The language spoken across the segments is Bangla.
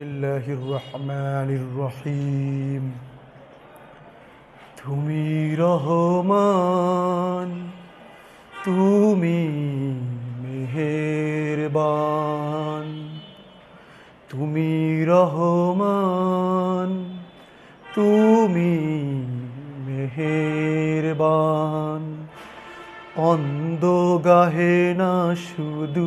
الله الرحمن الرحيم তুমি রহমান তুমি মেহেরবান তুমি রহমান তুমি মেহেরবান অন্ধ গাহে না শুধু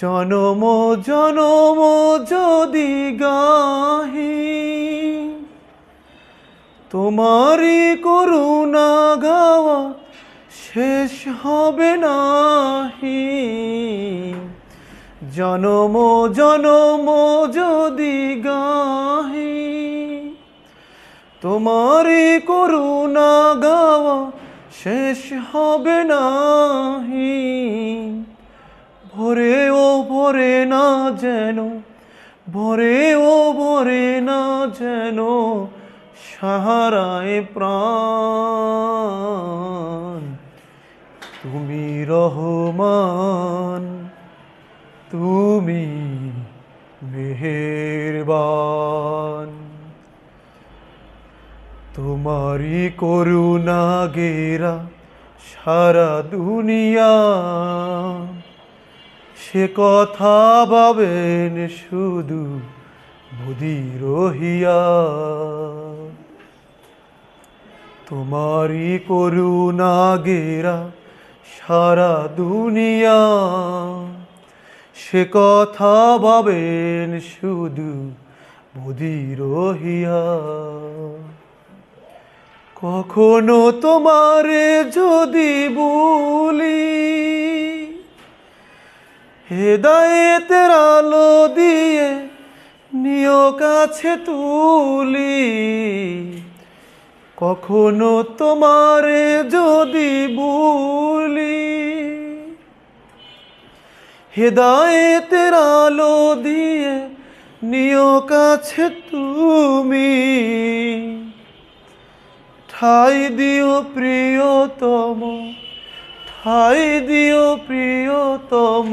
জনম জনম যদি গাহি, তোমারই করুণা গাওয়া শেষ হবে নাহি। জনম জনম যদি গাহি, তোমারই করুণা গাওয়া শেষ হবে নাহি। ভরে ও ভরে না যেন, ভরে ও ভরে না যেন সাহারায় প্রাণ। তুমি রহমান, তুমি মেহেরবান। তোমারই করুণা গেরা সারা দুনিয়া। সে কথা ভাবেন শুধু বুধি রহিয়া। তোমারই করুণা গেরা সারা দুনিয়া। সে কথা ভাবেন শুধু বুধি রহিয়া। কখনো তোমারে যদি বলি হেদায়েতের আলো দিয়ে নিয় কাছে তুলি। কখনো তোমারে যদি বলি হেদায়েতের আলো দিয়ে নিয় কাছে তুমি। ঠাই দিও প্রিয়তম, ঠাই দিও প্রিয়তম।